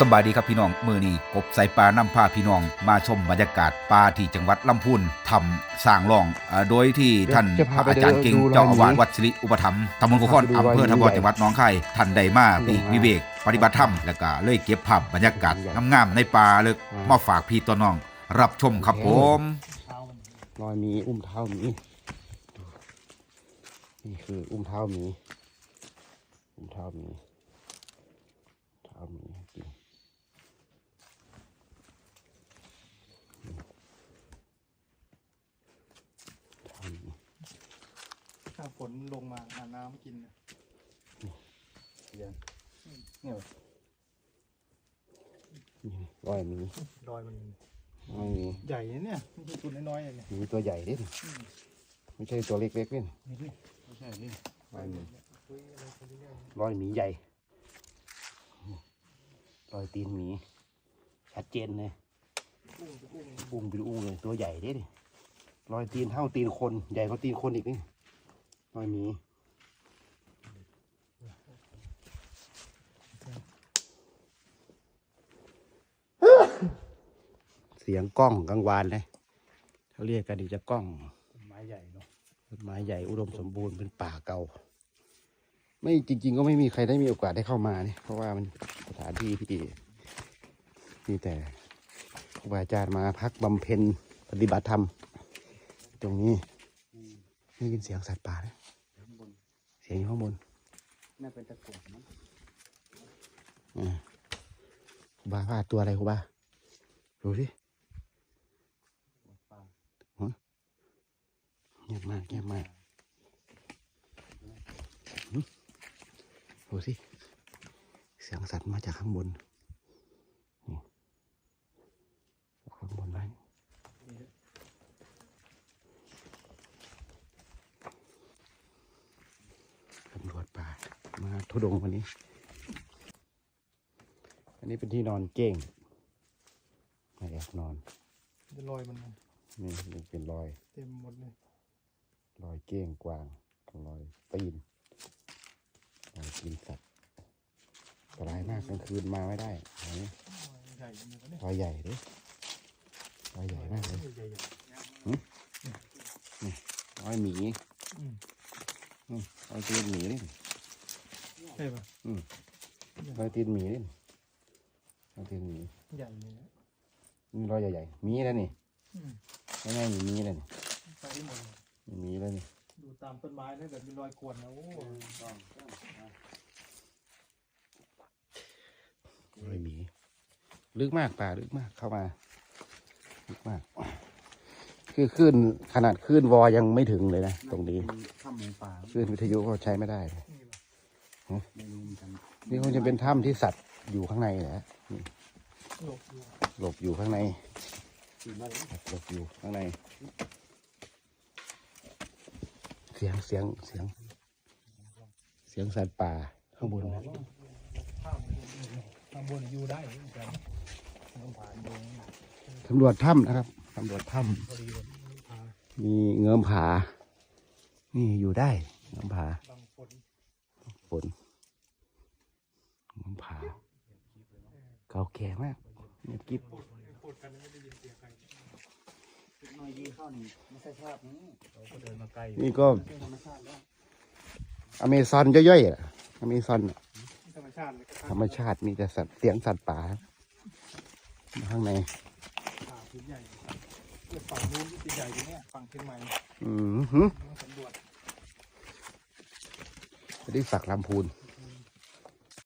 สบายดีครับพี่น้องมือนี้กบใส่ปลาน้ำพาพี่น้อง มาชมบรรยากาศปลาที่จังหวัดลำพูนทำสร้างร่องเอ่อโดยที่ท่านเดี๋ยวจะพาไปอาจารย์เก่งดูรอยเจ้าอาวาสนี้วัดสิริอุปถัมภ์ตำบลโคกอนพาไปดูอำเภอรอยทบนี้จังหวัดหน้องคายท่านใดมาปีลงมาวิเวก ปฏิบัติธรรมแล้วก็เลยเก็บภาพบรรยากาศใหญ่งามๆในป่าเลยอ่ามมาฝากพี่ตัวน้อง รับชมครับผมรอยหมีอุ้มเท้าหมีดูนี่คืออุ้มเท้าหมีอุ้มเท้าหมีเท้าหมีจริงเท้าหมี ถ้าฝ นลงมาหาน้ำกินน่ะเนี่ยรอยหมีดอยมันรอยหมีใหญ่นะเนี่ยไม่ใช่ตัวน้อยๆเลยเนี่ยหมีตัวใหญ่ดิไม่ใช่ตัวเล็กๆนี่ไม่ใช่นี่รอยหมีรอยหมีใหญ่รอยตีนหมีชัดเจนเลยกุ้งกุ้งอุ้มเป็นอุ้งเลยตัวใหญ่เด้ดิรอยตีนเท่าตีนคนใหญ่กว่าตีนคนอีกนี่ รอยหมีเสียงกล้องกลางวานเลยเขาเรียกกันดีจะกล้องต้นไม้ใหญ่เนาะต้นไม้ใหญ่อุดมสมบูรณ์เป็นป่าเก่า ไม่จริง ๆ ก็ไม่มีใครได้มีโอกาสได้เข้ามาเนี่ยเพราะว่ามันสถานที่ที่มีแต่ครูบาอาจารย์มาพักบำเพ็ญปฏิบัติธรรม ตรงนี้ได้ยินเสียงสัตว์ป่านะ เสียงอยู่ข้างบนน่าเป็นตะกรุดมั้งอ่าครูบาว่าตัวอะไรครูบาดูสิปลาเงียบมากเงียบมากหึดูสิเสียงสัตว์มาจากข้างบนนี่ข้างบนไว้ตำรวจป่า มาทุดงวันนี้ อันนี้เป็นที่นอนเก้งมาแอบนอนจะลอยมันนี่นี่เป็นรอย เต็มหมดเลยรอยเก้งกวางรอยตีนรอยตีนสัตว์อันตรายมากกลางคืนมาไม่ได้อันนี้ใหญ่เหมือนกันเนี่ยรอยใหญ่เด้รอยใหญ่มากเลยใหญ่รอยหมีๆอืมอืมรอยตีนหมีนี่ ใช่ปะรอยตีนหมีนี่รอยตีนหมีใหญ่เลยนะนี่รอยใหญ่ๆหมีแล้วนี่อืมง่ายๆมีหมีแล้วนี่ไปได้หมดเลยมีหมีแล้วนี่ดูตามต้นไม้แล้วแบบมีรอยกวนนะโอ้รอยหมีลึกมากป่าลึกมากเข้ามาลึกมาก คือคลื่นขนาดคลื่นวอยังไม่ถึงเลยนะตรงนี้ถ้ำหมูป่าคลื่นวิทยุก็ใช้ไม่ได้เลยนี่ปะฮะ ไม่รู้เหมือนกันนี่คงจะเป็นถ้ำที่สัตว์อยู่ข้างในแหละนี่หลบอยู่หลบอยู่ข้างในอยู่นั่นหลบอยู่ข้างใน เสียงเสียงเสียง เสียงสัตว์ป่าข้างบนนะถ้ำข้างบนอยู่ได้เหมือนกันต้องผ่านดงตำรวจถ้ำนะครับตำรวจถ้พอดีเลยพาำมีเงื้อมผา นี่อยู่ได้เงื้อมผาบางฝน ฝนเงื้อมผา เก่า แก่มากเนี่ยกิบพูดกันไม่ได้ยินเสียงใครน้อยยีเข้านี่ไม่ใช่ภาพนี้เราก็เดินมาไกลนี่ก็เป็นธรรมชาติแล้วอเมซอนย่อยๆอะอเมซอนธรรมชาติเลยก็ธรรมชาติมีแต่สัตว์เสียงสัตว์ป่าข้างในป่าพื้นใหญ่เทียบฝั่งนู้นที่ใหญ่อยู่เนี่ยฝั่งเชียงใหม่อืมหือต้องสำรวจไปที่สักลำพูนอ